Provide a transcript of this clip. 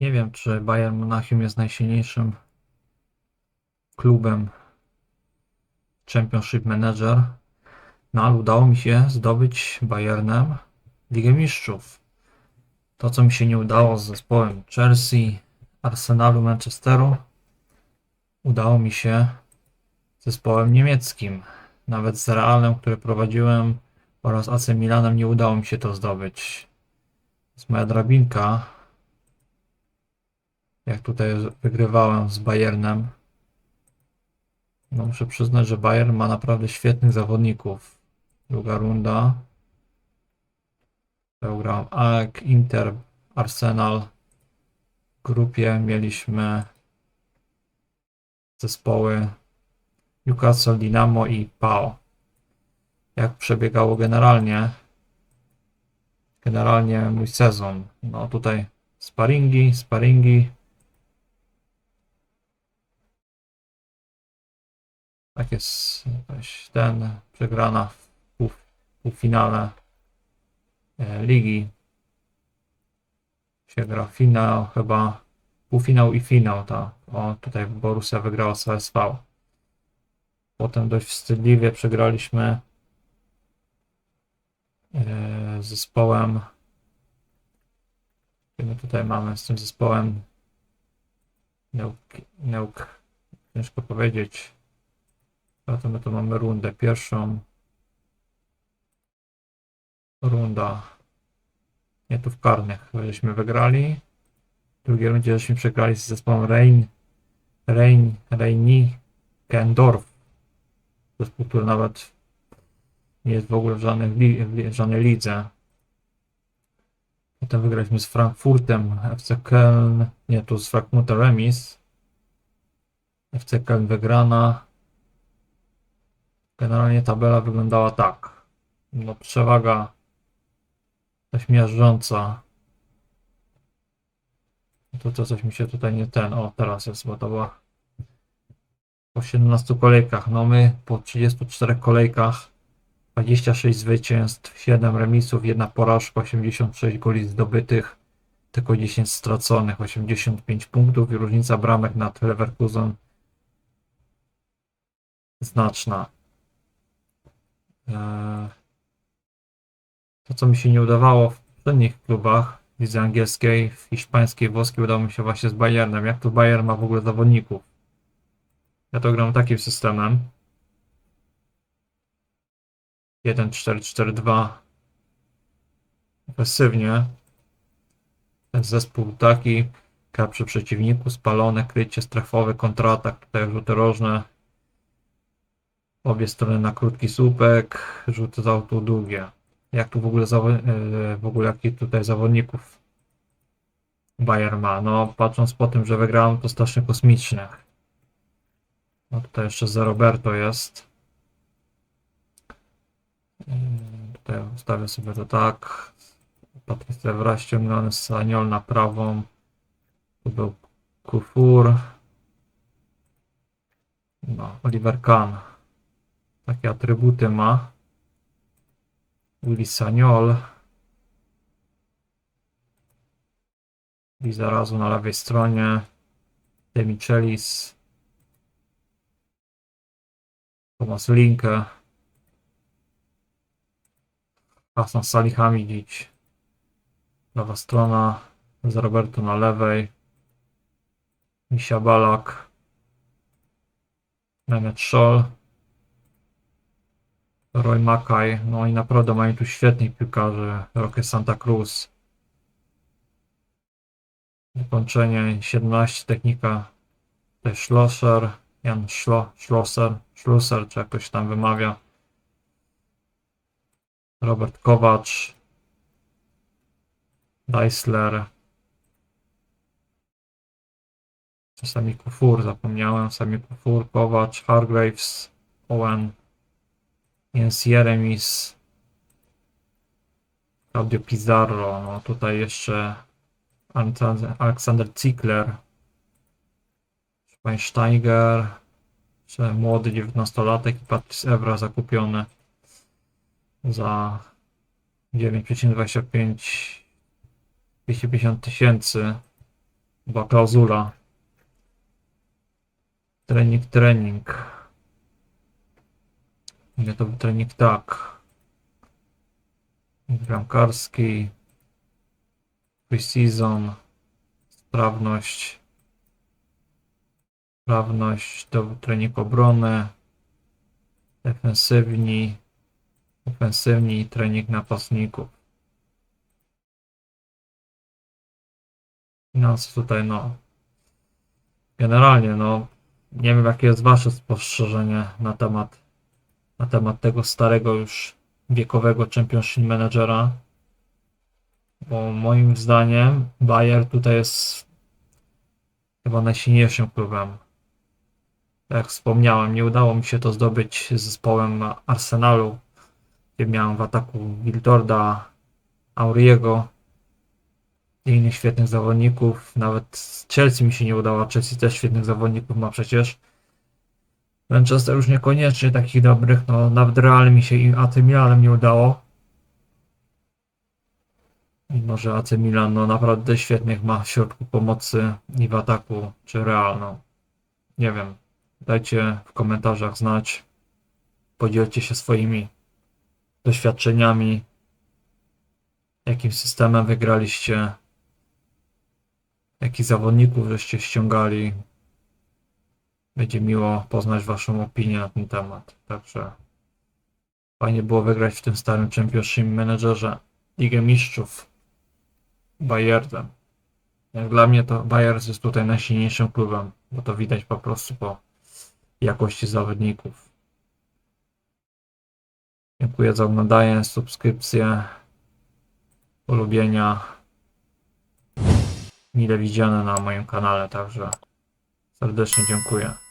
Nie wiem, czy Bayern Monachium jest najsilniejszym klubem Championship Manager, no ale udało mi się zdobyć Bayernem Ligę Mistrzów. To, co mi się nie udało z zespołem Chelsea, Arsenalu, Manchesteru, udało mi się z zespołem niemieckim. Nawet z Realem, który prowadziłem oraz AC Milanem nie udało mi się to zdobyć. jest moja drabinka. Jak tutaj wygrywałem z Bayernem. No muszę przyznać, że Bayern ma naprawdę świetnych zawodników. Druga runda. Grałem AEK, Inter, Arsenal. W grupie mieliśmy zespoły Newcastle, Dynamo i PAO. Jak przebiegało generalnie? Generalnie mój sezon. No tutaj sparingi, sparingi. Tak jest ten przegrana w pół, półfinale e, ligi. Się gra finał chyba półfinał i finał ta. O tutaj Borussia wygrała z ASV. Potem dość wstydliwie przegraliśmy e, z zespołem. My tutaj mamy z tym zespołem. Neuk, Neuk ciężko powiedzieć. Zatem my tu mamy rundę pierwszą. Runda. Nie tu w karnych, żeśmy wygrali. W drugiej rundzie żeśmy przegrali z zespołem Rein. Rein, Reini Kendorf. Zespół, który nawet nie jest w ogóle w żadnej, w żadnej lidze. Potem wygraliśmy z Frankfurtem, FC Köln, nie tu z Frankfurtem remis. FC Köln wygrana. Generalnie tabela wyglądała tak. No przewaga dość miażdżąca. To, to coś mi się tutaj nie ten, o teraz jest, bo to była po 17 kolejkach. No my po 34 kolejkach 26 zwycięstw, 7 remisów, 1 porażka, 86 goli zdobytych, tylko 10 straconych, 85 punktów i różnica bramek nad Leverkusen znaczna. Eee, To, co mi się nie udawało w poprzednich klubach w lidze angielskiej, hiszpańskiej, włoskiej, udało mi się właśnie z Bayernem. Jak tu Bayern ma w ogóle zawodników? Ja to gram takim systemem. 1-4-4-2 ofensywnie. Ten zespół taki, gra przy przeciwniku, spalone, krycie strefowe, kontratak, tutaj rzuty rożne. Obie strony na krótki słupek, rzuty z autu długie. Jak tu w ogóle, yy, w ogóle jakich tutaj zawodników Bayern ma? No, patrząc po tym, że wygrałem, to strasznie kosmicznych. No tutaj jeszcze za Roberto jest. Yy, Tutaj ustawię sobie to tak. Patrycja Evra ściągnąony z Saniol na prawą. Tu był Kufur. No, Oliver Kahn. Takie atrybuty ma. Willy Saniol. I zarazu na lewej stronie. Demichelis. Thomas Linke. Hasan Salihamidzic. Prawa strona. Z Roberto na lewej. Misia Balak. Mehmet Scholl. Roy Makaj. No i naprawdę mają tu świetnych piłkarzy. Roque Santa Cruz. Wykończenie 17 technika. Tutaj Schlosser. Jan Schlo, Schlosser. Schlusser, czy jakoś tam wymawia. Robert Kowacz. Deisler. Czasami Kufur, zapomniałem. Sami Kufur, Kowacz, Hargraves, Owen. Jens Jeremis, Claudio Pizarro, no tutaj jeszcze Aleksander Ziegler, Schweinsteiger, jeszcze młody 19-latek i Patrice Evra zakupiony za 9,25 250 tysięcy. Była klauzula. Trening, trening. Nie to trening tak. Bramkarski. Pre-season. Sprawność. Sprawność. Był trening obrony. Defensywni. Ofensywni i trening napastników. Finanse tutaj, no. Generalnie, no. Nie wiem, jakie jest Wasze spostrzeżenie na temat, na temat tego starego już wiekowego Championship Managera. Bo moim zdaniem Bayer tutaj jest chyba najsilniejszym klubem. Tak jak wspomniałem, nie udało mi się to zdobyć z zespołem Arsenalu, gdzie miałem w ataku Wildorda, Auriego i innych świetnych zawodników. Nawet z Chelsea mi się nie udało. Chelsea też świetnych zawodników ma przecież. Manchester już niekoniecznie takich dobrych. No, nawet Real mi się i AC Milanem nie udało. Mimo, że AC Milan no, naprawdę świetnych ma w środku pomocy i w ataku, czy Real. No. Nie wiem. Dajcie w komentarzach znać. Podzielcie się swoimi doświadczeniami. Jakim systemem wygraliście? Jakich zawodników żeście ściągali? Będzie miło poznać Waszą opinię na ten temat. Także fajnie było wygrać w tym starym Championship Managerze Ligę Mistrzów Bayernem. Jak dla mnie to Bayern jest tutaj najsilniejszym klubem, bo to widać po prostu po jakości zawodników. Dziękuję za oglądanie, subskrypcję, polubienia. Mile widziane na moim kanale, także serdecznie dziękuję.